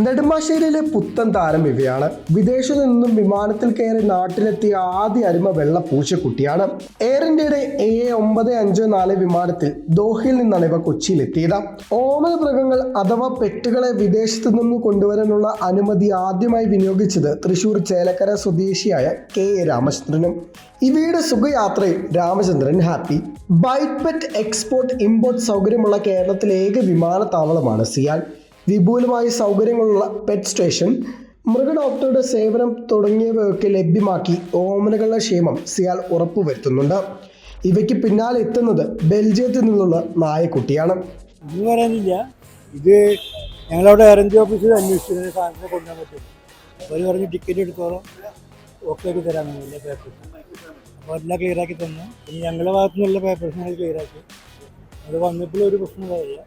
നെടുമ്പാശ്ശേരിയിലെ പുത്തൻ താരം ഇവയാണ്. വിദേശത്തു നിന്നും വിമാനത്തിൽ കയറി നാട്ടിലെത്തിയ ആദ്യ അരുമ വെള്ള പൂച്ചക്കുട്ടിയാണ് എയർ ഇന്ത്യയുടെ എ ഒമ്പത് അഞ്ച് നാല് വിമാനത്തിൽ ദോഹയിൽ നിന്നാണ് ഇവ കൊച്ചിയിലെത്തിയത്. ഓമന മൃഗങ്ങൾ അഥവാ പെറ്റുകളെ വിദേശത്തു നിന്നും കൊണ്ടുവരാനുള്ള അനുമതി ആദ്യമായി വിനിയോഗിച്ചത് തൃശൂർ ചേലക്കര സ്വദേശിയായ കെ എ രാമചന്ദ്രനും. ഇവയുടെ സുഖയാത്രയിൽ Ramachandran happy. Byte pet export import സൗകര്യമുള്ള കേരളത്തിലെ ഏക വിമാനത്താവളമാണ് സിയാൽ. വിപുലമായ സൗകര്യങ്ങളുള്ള പെറ്റ് സ്റ്റേഷൻ മൃഗഡോക്ടറുടെ സേവനം തുടങ്ങിയവയൊക്കെ ലഭ്യമാക്കി ഓമനകളുടെ ക്ഷേമം സിയാൽ ഉറപ്പുവരുത്തുന്നുണ്ട്. ഇവയ്ക്ക് പിന്നാലെ എത്തുന്നത് ബെൽജിയത്തിൽ നിന്നുള്ള നായക്കുട്ടിയാണ്. പറയാനില്ല ഇത് ഞങ്ങളവിടെ എയർ ഓഫീസിൽ അന്വേഷിച്ചു സാധനത്തിന് കൊണ്ടുപോകാൻ പറ്റും. അവർ പറഞ്ഞ് ടിക്കറ്റ് എടുത്തോളം. ഓക്കെ ആക്കി തരാമെന്ന് എല്ലാ പേപ്പേഴ്സ് അപ്പോൾ എല്ലാം ക്ലിയർ ആക്കി തന്നു. ഇനി ഞങ്ങളുടെ ഭാഗത്തു പേപ്പേഴ്സ് ഞങ്ങൾ ക്ലിയർ അത് വന്നപ്പോൾ ഒരു പ്രശ്നം ഉണ്ടായില്ല.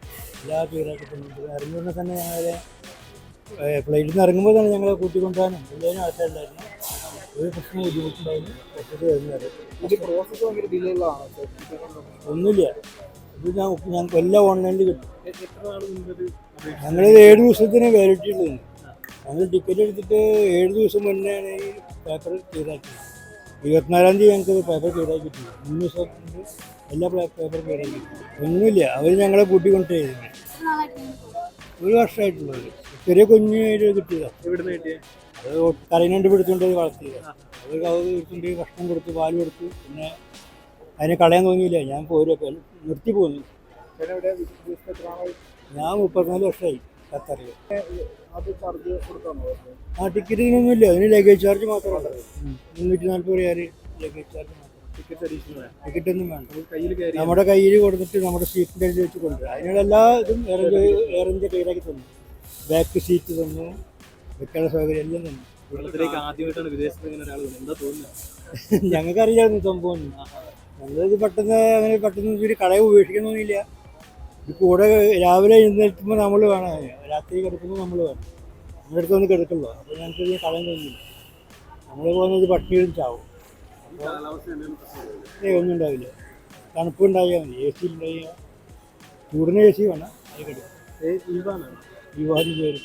എല്ലാം പേരൊക്കെ തന്നു ഇറങ്ങുമ്പോൾ തന്നെ ഞങ്ങളെ ഫ്ലൈറ്റിൽ നിന്ന് ഇറങ്ങുമ്പോൾ തന്നെ ഞങ്ങളെ കൂട്ടിക്കൊണ്ടുപോകാനും എല്ലാവരും ആവശ്യമുണ്ടായിരുന്നു ഒരു പ്രശ്നം ബുദ്ധിമുട്ടുണ്ടായിരുന്നു വരുന്നത് ഒന്നുമില്ല. ഇത് ഞാൻ ഞങ്ങൾക്ക് എല്ലാം ഓൺലൈനിൽ കിട്ടും. ഞങ്ങളിത് ഏഴ് ദിവസത്തിന് വാലിഡിറ്റി ഉള്ളത് ഞങ്ങൾ ടിക്കറ്റ് എടുത്തിട്ട് ഏഴ് ദിവസം മുന്നെയാണ് ഈ പേപ്പർ ക്ലിയറാക്കിയത് ഇരുപത്തിനാലാം തീയതി ഞങ്ങൾക്ക് പേപ്പർ ക്ലിയറാക്കിയിട്ടില്ല മൂന്ന് ദിവസം എല്ലാ പേപ്പർ ക്ലിയറാക്കി ഒന്നുമില്ല. അവർ ഞങ്ങളെ കൂട്ടിക്കൊണ്ടേ ഒരു വർഷമായിട്ടുള്ളത് ചെറിയ കുഞ്ഞു കിട്ടിയതാണ് എവിടുന്ന് കിട്ടിയേ? അത് കരയിനുണ്ട് പിടിച്ചുകൊണ്ട് വളർത്തിയത്. അത് അത് പിടിച്ചുകൊണ്ട് ഭക്ഷണം കൊടുത്ത് പാൽ കൊടുത്ത് പിന്നെ അതിനെ കളയാൻ തോന്നിയില്ല. ഞാൻ പോരൊക്കെ നിർത്തി പോന്നു. ഞാൻ മുപ്പത്തിനാല് വർഷമായി ഖത്തറിൽ ആ ആ ടിക്കറ്റിനൊന്നുമില്ല. അതിന് ലഗേജ് ചാർജ് മാത്രമാണ് മുന്നൂറ്റി നാൽപ്പത് റിയാൽ ലഗേജ് ചാർജ് മാത്രം. ടിക്കറ്റ് ഒന്നും വേണം നമ്മുടെ കയ്യിൽ കൊടുത്തിട്ട് നമ്മുടെ സീറ്റിന്റെ അടിയിൽ വെച്ച് കൊണ്ടുവരും. അതിനുള്ള എല്ലാ ഇതും ഇന്ത്യ കയ്യിലാക്കി തന്നു. ബാക്ക് സീറ്റ് തന്നു. വെക്കാനുള്ള സൗകര്യം എല്ലാം തന്നു. കേരളത്തിലേക്ക് ആദ്യമായിട്ടാണ് വിദേശത്ത് ഇങ്ങനെ ഒരാൾ വരുന്നത് എന്താ തോന്നുന്നത് ഞങ്ങൾക്കറിയായിരുന്നു സംഭവം. ഞങ്ങളിത് പെട്ടെന്ന് അങ്ങനെ പെട്ടെന്ന് ഒരു കടയെ ഉപേക്ഷിക്കണമെന്നില്ല. കൂടെ രാവിലെ എഴുന്നേൽക്കുമ്പോൾ നമ്മൾ വേണം. രാത്രി കിടക്കുമ്പോൾ നമ്മൾ വേണം. നമ്മുടെ അടുത്ത് വന്ന് കിടക്കുള്ളൂ. അപ്പോൾ ഞങ്ങൾക്ക് ഇത് കളയാൻ തോന്നിയില്ല നമ്മൾ പോകുന്നത് പട്ടിയും ചാവും. ഏ ഒന്നും ഉണ്ടാവില്ല. തണുപ്പ് ഉണ്ടായാൽ മതി. എ സി ഉണ്ടായാൽ ചൂടിന് എ സി വേണം അത് പേര്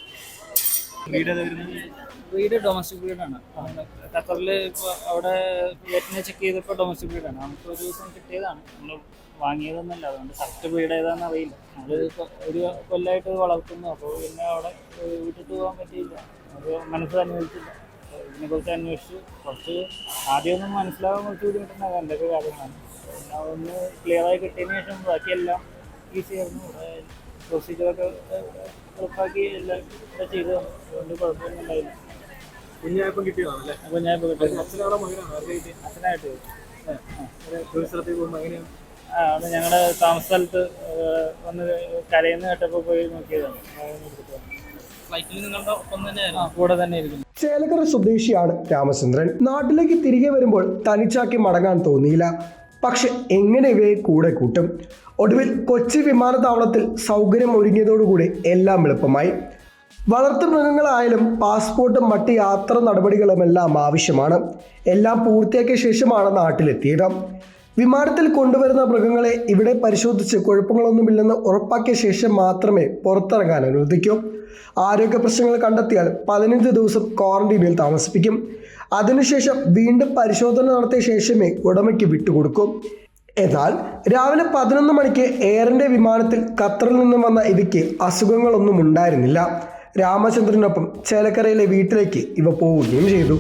വീട് ഡൊമസ്റ്റിക് വീടാണ്. ഖത്തറിൽ ഇപ്പോൾ അവിടെ വീട്ടിനെ ചെക്ക് ചെയ്തപ്പോൾ ഡൊമസ്റ്റിക് വീടാണ്. നമുക്ക് ഒരു ദിവസം കിട്ടിയതാണ്. നമ്മൾ വാങ്ങിയതൊന്നുമല്ല. അതുകൊണ്ട് കറക്റ്റ് വീട് ഏതാണെന്ന് അറിയില്ല. അത് ഒരു കൊല്ലമായിട്ട് വളർത്തുന്നു. അപ്പോൾ പിന്നെ അവിടെ വിട്ടിട്ട് പോകാൻ പറ്റിയില്ല. അത് മനസ്സിൽ അനുവദിച്ചില്ല. അപ്പോൾ ഇതിനെക്കുറിച്ച് അന്വേഷിച്ച് കുറച്ച് ആദ്യമൊന്നും മനസ്സിലാകാൻ കുറച്ച് ബുദ്ധിമുട്ടുണ്ടാകും എന്തൊക്കെ കാര്യങ്ങളാണ്. പിന്നെ അതൊന്ന് ക്ലിയറായി കിട്ടിയതിന് ശേഷം ബാക്കിയെല്ലാം ഈസി ആയിരുന്നു. പ്രൊസീജിയറൊക്കെ എളുപ്പമാക്കി എല്ലാം ചെയ്ത് അതുകൊണ്ട് കുഴപ്പമൊന്നും ഉണ്ടായില്ല. കുഞ്ഞായപ്പം കിട്ടിയതാണല്ലേ? അപ്പോൾ ഞാൻ ഇപ്പോൾ കിട്ടുന്നത് അച്ഛനാണോ മകനാണോ? ആരുടെ കിട്ടിയ അച്ഛനായിട്ട് സ്ഥലത്തേക്ക് പോകുമ്പോൾ അവിടെ ഞങ്ങളുടെ താമസ സ്ഥലത്ത് വന്ന് വന്ന് നിന്ന് കേട്ടപ്പോൾ പോയി നോക്കിയതാണ്. ഫ്ലൈറ്റിൽ നിങ്ങളുടെ ഒപ്പം കൂടെ തന്നെ ഇരിക്കുന്നു. ചേലക്കര സ്വദേശിയാണ് രാമചന്ദ്രൻ. നാട്ടിലേക്ക് തിരികെ വരുമ്പോൾ തനിച്ചാക്കി മടങ്ങാൻ തോന്നിയില്ല. പക്ഷെ എങ്ങനെ ഇവയെ കൂടെ കൂട്ടും? ഒടുവിൽ കൊച്ചി വിമാനത്താവളത്തിൽ സൗകര്യം ഒരുങ്ങിയതോടുകൂടി എല്ലാം എളുപ്പമായി. വളർത്തു മൃഗങ്ങളായാലും പാസ്പോർട്ടും മറ്റ് യാത്രാ നടപടികളുമെല്ലാം ആവശ്യമാണ്. എല്ലാം പൂർത്തിയാക്കിയ ശേഷമാണ് നാട്ടിലെത്തിയത്. വിമാനത്തിൽ കൊണ്ടുവരുന്ന മൃഗങ്ങളെ ഇവിടെ പരിശോധിച്ച് കുഴപ്പങ്ങളൊന്നുമില്ലെന്ന് ഉറപ്പാക്കിയ ശേഷം മാത്രമേ പുറത്തിറങ്ങാൻ അനുവദിക്കൂ. ആരോഗ്യ പ്രശ്നങ്ങൾ കണ്ടെത്തിയാൽ പതിനഞ്ച് ദിവസം ക്വാറന്റീനിൽ താമസിപ്പിക്കും. അതിനുശേഷം വീണ്ടും പരിശോധന നടത്തിയ ശേഷമേ ഉടമയ്ക്ക് വിട്ടുകൊടുക്കൂ. എന്നാൽ രാവിലെ പതിനൊന്ന് മണിക്ക് എയറിന്റെ വിമാനത്തിൽ ഖത്തറിൽ നിന്നും വന്ന ഇവയ്ക്ക് അസുഖങ്ങളൊന്നും ഉണ്ടായിരുന്നില്ല. രാമചന്ദ്രനൊപ്പം ചേലക്കരയിലെ വീട്ടിലേക്ക് ഇവ പോവുകയും ചെയ്തു.